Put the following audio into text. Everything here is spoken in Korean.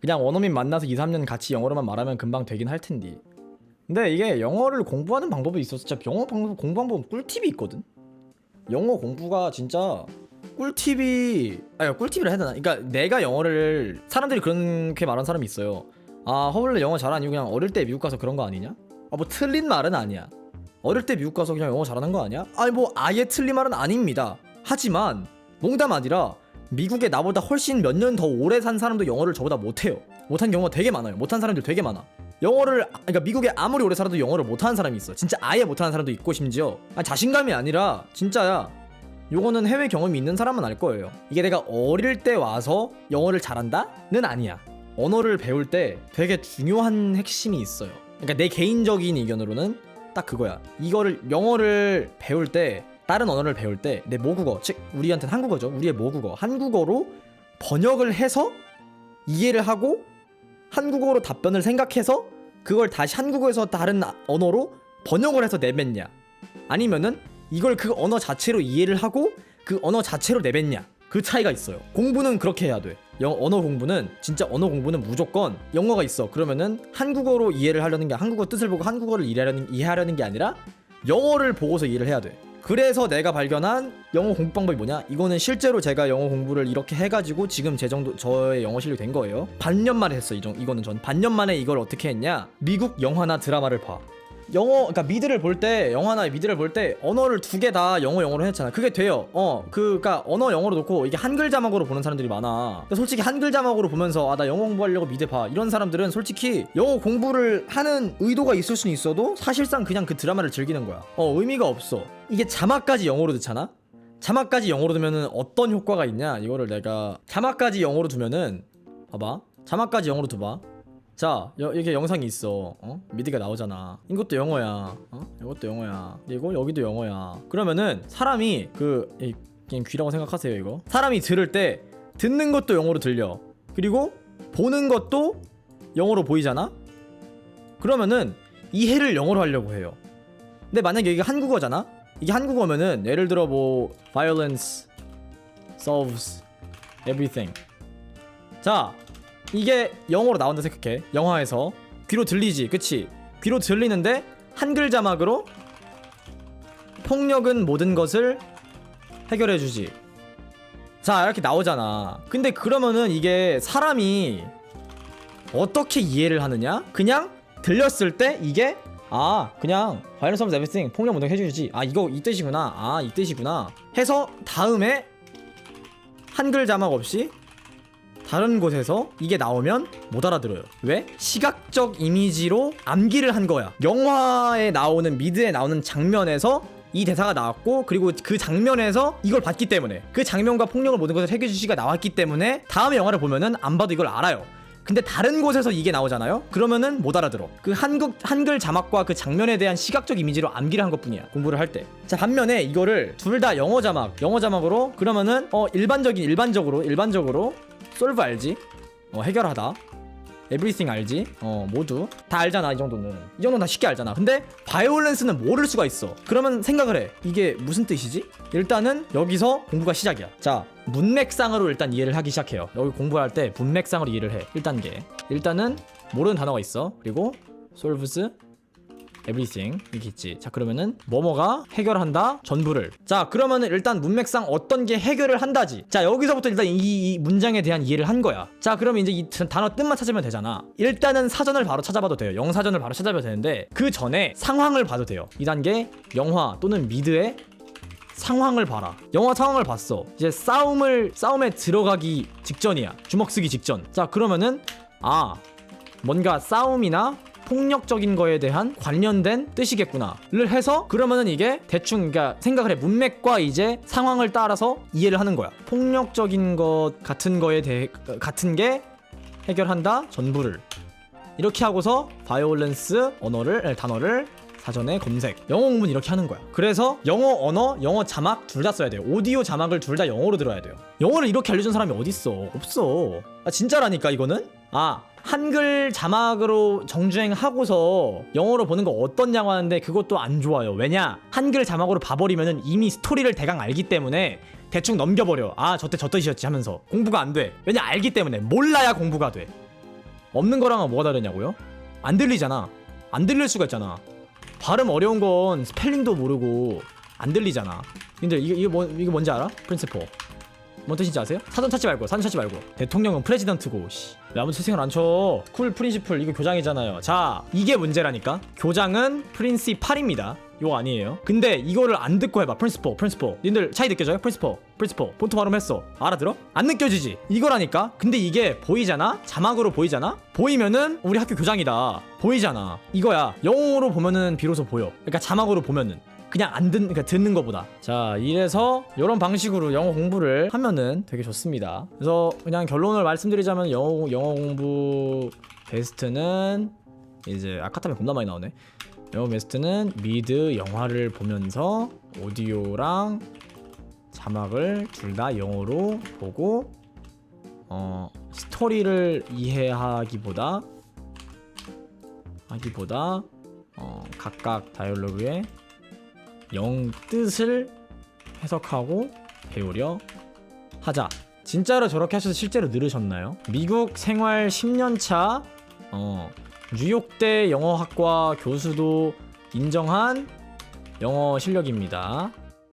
그냥 원어민 만나서 2, 3년 같이 영어로만 말하면 금방 되긴 할 텐데. 근데 이게 영어를 공부하는 방법이 있어서 진짜 영어 방법 공부 방법 꿀팁이 있거든. 영어 공부가 진짜 꿀팁이 아니 꿀팁이라 해야 되나? 그러니까 내가 영어를 사람들이 그렇게 말하는 사람이 있어요. 아 허블레 영어 잘하니 그냥 어릴 때 미국 가서 그런 거 아니냐? 아 뭐 틀린 말은 아니야. 어릴 때 미국 가서 그냥 영어 잘하는 거 아니야? 아니 뭐 아예 틀린 말은 아닙니다. 하지만 농담 아니라 미국에 나보다 훨씬 몇 년 더 오래 산 사람도 영어를 저보다 못해요. 못한 경우가 되게 많아요. 못한 사람들 되게 많아. 영어를 그러니까 미국에 아무리 오래 살아도 영어를 못하는 사람이 있어. 진짜 아예 못하는 사람도 있고 심지어 아, 자신감이 아니라 진짜야. 요거는 해외 경험이 있는 사람은 알 거예요. 이게 내가 어릴 때 와서 영어를 잘한다?는 아니야. 언어를 배울 때 되게 중요한 핵심이 있어요. 그러니까 내 개인적인 의견으로는 딱 그거야. 이거를 영어를 배울 때 다른 언어를 배울 때 내 모국어, 즉 우리한테는 한국어죠. 우리의 모국어, 한국어로 번역을 해서 이해를 하고 한국어로 답변을 생각해서 그걸 다시 한국어에서 다른 언어로 번역을 해서 내뱉냐? 아니면은 이걸 그 언어 자체로 이해를 하고 그 언어 자체로 내뱉냐? 그 차이가 있어요. 공부는 그렇게 해야 돼. 영, 언어 공부는 진짜 언어 공부는 무조건 영어가 있어. 그러면은 한국어로 이해를 하려는 게 한국어 뜻을 보고 한국어를 이해하려는, 이해하려는 게 아니라 영어를 보고서 이해를 해야 돼 그래서 내가 발견한 영어 공부 방법이 뭐냐? 이거는 실제로 제가 영어 공부를 이렇게 해가지고 지금 제 정도 저의 영어 실력이 된 거예요. 반년 만에 했어 이 정, 이거는 전 반년 만에 이걸 어떻게 했냐? 미국 영화나 드라마를 봐. 영어 그러니까 미드를 볼 때 영화나 미드를 볼 때 언어를 두 개 다 영어 영어로 했잖아. 그게 돼요. 어, 그 그러니까 언어 영어로 놓고 이게 한글 자막으로 보는 사람들이 많아. 근데 솔직히 한글 자막으로 보면서 아 나 영어 공부하려고 미드 봐. 이런 사람들은 솔직히 영어 공부를 하는 의도가 있을 수는 있어도 사실상 그냥 그 드라마를 즐기는 거야. 어, 의미가 없어. 이게 자막까지 영어로 듣잖아. 자막까지 영어로 두면은 어떤 효과가 있냐? 이거를 내가 자막까지 영어로 두면은 봐봐. 자막까지 영어로 두봐. 자, 여, 이렇게 영상이 있어. 어? 미드가 나오잖아. 이것도 영어야. 어? 이것도 영어야. 그리고 여기도 영어야. 그러면은 사람이 그 이, 그냥 귀라고 생각하세요, 이거. 사람이 들을 때 듣는 것도 영어로 들려. 그리고 보는 것도 영어로 보이잖아. 그러면은 이해를 영어로 하려고 해요. 근데 만약에 이게 한국어잖아. 이게 한국어면은 예를 들어 뭐 violence solves everything. 자, 이게 영어로 나온다 생각해. 영화에서 귀로 들리지, 그치? 귀로 들리는데 한글 자막으로 폭력은 모든 것을 해결해주지. 자, 이렇게 나오잖아. 근데 그러면은 이게 사람이 어떻게 이해를 하느냐? 그냥 들렸을 때 이게 아 그냥 바이러스 오브 에브리띵 폭력 모든 해주지 아 이거 이 뜻이구나 아 이 뜻이구나 해서 다음에 한글 자막 없이 다른 곳에서 이게 나오면 못 알아들어요. 왜? 시각적 이미지로 암기를 한 거야. 영화에 나오는 미드에 나오는 장면에서 이 대사가 나왔고 그리고 그 장면에서 이걸 봤기 때문에 그 장면과 폭력을 모든 것을 해결 주시가 나왔기 때문에 다음에 영화를 보면은 안 봐도 이걸 알아요. 근데 다른 곳에서 이게 나오잖아요. 그러면은 못 알아들어. 그 한국 한글 자막과 그 장면에 대한 시각적 이미지로 암기를 한 것 뿐이야. 공부를 할 때. 자 반면에 이거를 둘 다 영어 자막, 영어 자막으로 그러면은 어 일반적인 일반적으로 일반적으로 솔브 알지? 어 해결하다. 에브리띵 알지? 어 모두. 다 알잖아 이 정도는. 이 정도는 다 쉽게 알잖아. 근데 바이올렌스는 모를 수가 있어. 그러면 생각을 해. 이게 무슨 뜻이지? 일단은 여기서 공부가 시작이야. 자 문맥상으로 일단 이해를 하기 시작해요. 여기 공부할 때 문맥상으로 이해를 해. 1단계 일단은 모르는 단어가 있어. 그리고 solves everything. 있지. 자 그러면은 뭐뭐가 해결한다? 전부를. 자 그러면은 일단 문맥상 어떤 게 해결을 한다지. 자 여기서부터 일단 이, 이 문장에 대한 이해를 한 거야. 자 그러면 이제 이 단어 뜻만 찾으면 되잖아. 일단은 사전을 바로 찾아봐도 돼요. 영사전을 바로 찾아봐도 되는데 그 전에 상황을 봐도 돼요. 2단계 영화 또는 미드의 상황을 봐라. 영화 상황을 봤어. 이제 싸움을 싸움에 들어가기 직전이야. 주먹 쓰기 직전. 자, 그러면은 아, 뭔가 싸움이나 폭력적인 거에 대한 관련된 뜻이겠구나를 해서 그러면은 이게 대충 그러니까 생각을 해. 문맥과 이제 상황을 따라서 이해를 하는 거야. 폭력적인 것 같은 거에 대해 같은 게 해결한다? 전부를. 이렇게 하고서 바이올렌스 언어를 단어를 사전에 검색. 영어 공부는 이렇게 하는 거야. 그래서 영어 언어 영어 자막 둘 다 써야 돼요. 오디오 자막을 둘 다 영어로 들어야 돼요. 영어를 이렇게 알려준 사람이 어딨어? 없어. 아 진짜라니까 이거는? 아 한글 자막으로 정주행 하고서 영어로 보는 거 어떻냐고 하는데 그것도 안 좋아요 왜냐 한글 자막으로 봐버리면은 이미 스토리를 대강 알기 때문에 대충 넘겨버려 아 저때 저 뜻이었지 하면서 공부가 안 돼 왜냐 알기 때문에 몰라야 공부가 돼 없는 거랑은 뭐가 다르냐고요? 안 들리잖아. 안 들릴 수가 있잖아. 발음 어려운 건 스펠링도 모르고 안 들리잖아. 근데 이거 이거 뭐 이거 뭔지 알아? 프린시포. 뭔 뜻인지 아세요? 사전 찾지 말고 사전 찾지 말고 대통령은 프레지던트고 씨. 왜 아무 채팅을 안 쳐? 쿨 프린시플 이거 교장이잖아요. 자 이게 문제라니까. 교장은 프린시팔입니다. 이거 아니에요. 근데 이거를 안 듣고 해봐. 프린시포 프린시포. 님들 차이 느껴져요? 프린시포 프린시포. 본토 발음했어. 알아들어? 안 느껴지지? 이거라니까. 근데 이게 보이잖아? 자막으로 보이잖아? 보이면은 우리 학교 교장이다. 보이잖아. 이거야. 영어로 보면은 비로소 보여. 그러니까 자막으로 보면은. 그냥 안 듣는 그러니까 듣는 것보다 자 이래서 이런 방식으로 영어 공부를 하면은 되게 좋습니다 그래서 그냥 결론을 말씀드리자면 영어 영어 공부 베스트는 이제 아카타면 겁나 많이 나오네 영어 베스트는 미드 영화를 보면서 오디오랑 자막을 둘 다 영어로 보고 어 스토리를 이해하기보다 하기보다 어 각각 다이얼로그에 영 뜻을 해석하고 배우려 하자. 진짜로 저렇게 하셔서 실제로 늘으셨나요? 미국 생활 10년 차 어, 뉴욕대 영어학과 교수도 인정한 영어 실력입니다.